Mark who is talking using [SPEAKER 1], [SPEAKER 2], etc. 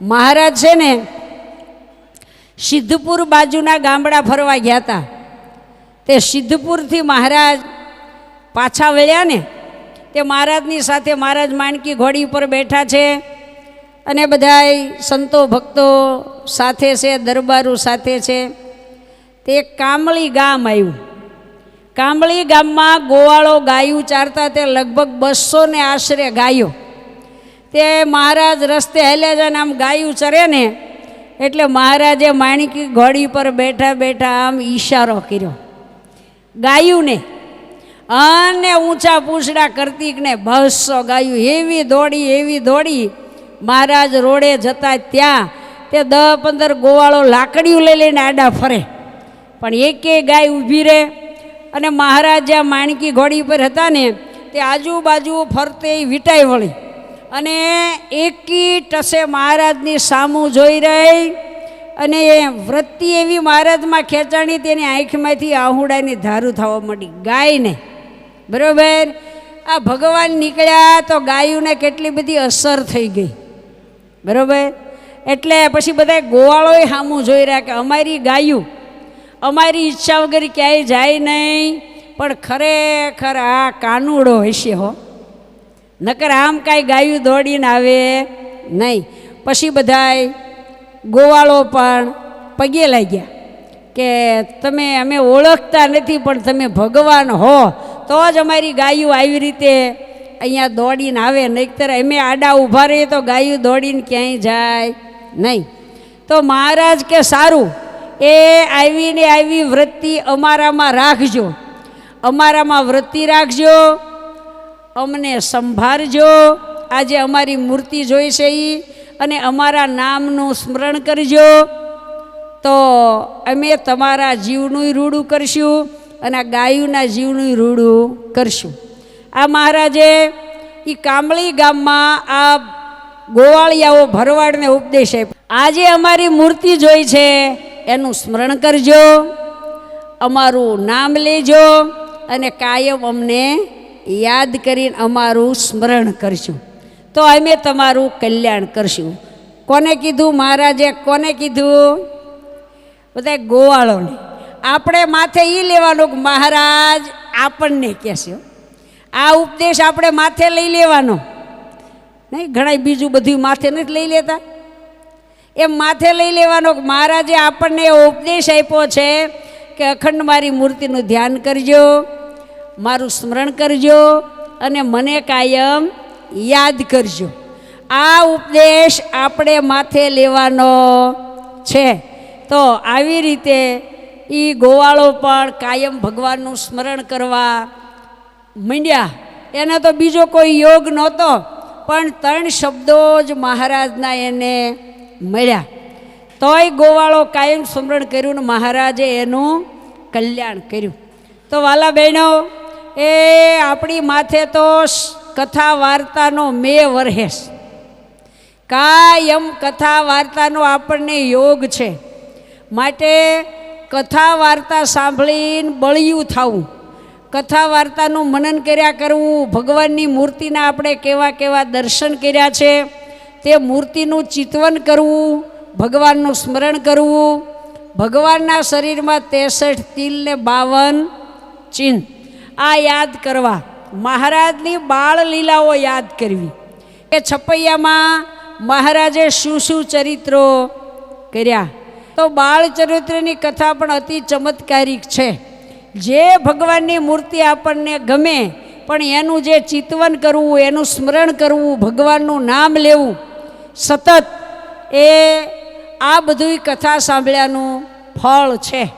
[SPEAKER 1] મહારાજ છે ને, સિદ્ધપુર બાજુના ગામડા ફરવા ગયા હતા તે સિદ્ધપુરથી મહારાજ પાછા વળ્યા ને, તે મહારાજની સાથે મહારાજ માણકી ઘોડી ઉપર બેઠા છે અને બધાય સંતો ભક્તો સાથે છે, દરબારો સાથે છે. તે કામળી ગામ આવ્યું કામળી ગામમાં ગોવાળો ગાયું ચારતા તે લગભગ બસો ને આશરે ગાયો. તે મહારાજ રસ્તે હાલ્યા જાય ને આમ ગાયું ચરે ને, એટલે મહારાજે માણકી ઘોડી પર બેઠા બેઠા આમ ઈશારો કર્યો. ગાયું ને, અને ઊંચા પૂછડા કરતીકને ભસો ગાયું એવી દોડી એવી દોડી. મહારાજ રોડે જતા ત્યાં તે દસ પંદર ગોવાળો લાકડીઓ લઈ લઈને આડા ફરે. પણ એકે ગાય ઊભી રહે અને મહારાજ જ્યાં માણકી ઘોડી પર હતા ને, તે આજુબાજુ ફરતે વીટાઈ વળી. અને એકી ટસે મહારાજની સામું જોઈ રહી અને એ વૃત્તિ એવી મહારાજમાં ખેંચાણી તેની આંખમાંથી આહુડાની ધારું થવા માંડી. ગાયને. બરોબર? આ ભગવાન નીકળ્યા તો ગાયુને કેટલી બધી અસર થઈ ગઈ. બરોબર? એટલે પછી બધા ગોવાળોય સામું જોઈ રહ્યા કે અમારી ગાયું, અમારી ઈચ્છા વગર ક્યાંય જાય નહીં, પણ ખરેખર આ કાનુડો હશે હો. નકર આમ કાંઈ ગાયું દોડીને આવે નહીં. પછી બધાય ગોવાળો પણ પગે લાગ્યા કે તમે, અમે ઓળખતા નથી, પણ તમે ભગવાન હો. તો જ અમારી ગાયું આવી રીતે અહીંયા દોડીને આવે. નહીતર અમે આડા ઊભા રહીએ તો ગાયું દોડીને ક્યાંય જાય નહીં. તો મહારાજ કે સારું, એ આવીને આવી વૃત્તિ અમારામાં રાખજો. અમારામાં વૃત્તિ રાખજો. અમને સંભાળજો આજે અમારી મૂર્તિ જોઈ છે એ અને અમારા નામનું સ્મરણ કરજો. તો અમે તમારા જીવનું રૂડું કરશું અને આ ગાયુના જીવનું રૂડું કરશું. આ મહારાજે એ કામળી ગામમાં આ ગોવાળિયાઓ ભરવાડને ઉપદેશ આપ્યો. આજે અમારી મૂર્તિ જોઈ છે, એનું સ્મરણ કરજો, અમારું નામ લેજો અને કાયમ અમને યાદ કરીને અમારું સ્મરણ કરશું તો અમે તમારું કલ્યાણ કરશું. કોને કીધું મહારાજે, કોને કીધું? બધા ગોવાળોને. આપણે માથે એ લેવાનું કે મહારાજ આપણને કહેશે. આ ઉપદેશ આપણે માથે લઈ લેવાનો. નહીં ઘણા બીજું બધું માથે નથી લઈ લેતા. એમ માથે લઈ લેવાનો કે મહારાજે આપણને એવો ઉપદેશ આપ્યો છે કે અખંડ મારી મૂર્તિનું ધ્યાન કરજો. મારું સ્મરણ કરજો અને મને કાયમ યાદ કરજો. આ ઉપદેશ આપણે માથે લેવાનો છે. તો આવી રીતે એ ગોવાળો પણ કાયમ ભગવાનનું સ્મરણ કરવા માંડ્યા. એને તો બીજો કોઈ યોગ નહોતો, પણ ત્રણ શબ્દો જ મહારાજના એને મળ્યા. તોય ગોવાળો કાયમ સ્મરણ કર્યું ને મહારાજે એનું કલ્યાણ કર્યું. તો વાલા બહેનો એ આપણી માથે તો કથા વાર્તાનો મે વરહેશ કાયમ કથા વાર્તાનો આપણને યોગ છે. માટે કથા વાર્તા સાંભળીને બળિયું થવું. કથા વાર્તાનું મનન કર્યા કરવું, ભગવાનની મૂર્તિના આપણે કેવા કેવા દર્શન કર્યા છે, તે મૂર્તિનું ચિતવન કરવું, ભગવાનનું સ્મરણ કરવું, ભગવાનના શરીરમાં ત્રેસઠ તિલ ને બાવન ચિહ્ન. આ યાદ કરવા. મહારાજની બાળ લીલાઓ યાદ કરવી. એ છપૈયામાં મહારાજે શું શું ચરિત્રો કર્યા? તો બાળ ચરિત્રની કથા પણ અતિ ચમત્કારિક છે. જે ભગવાનની મૂર્તિ આપણને ગમે, પણ એનું જે ચિતવન કરવું, એનું સ્મરણ કરવું, ભગવાનનું નામ લેવું, સતત એ આ બધું કથા સાંભળ્યાનું ફળ છે.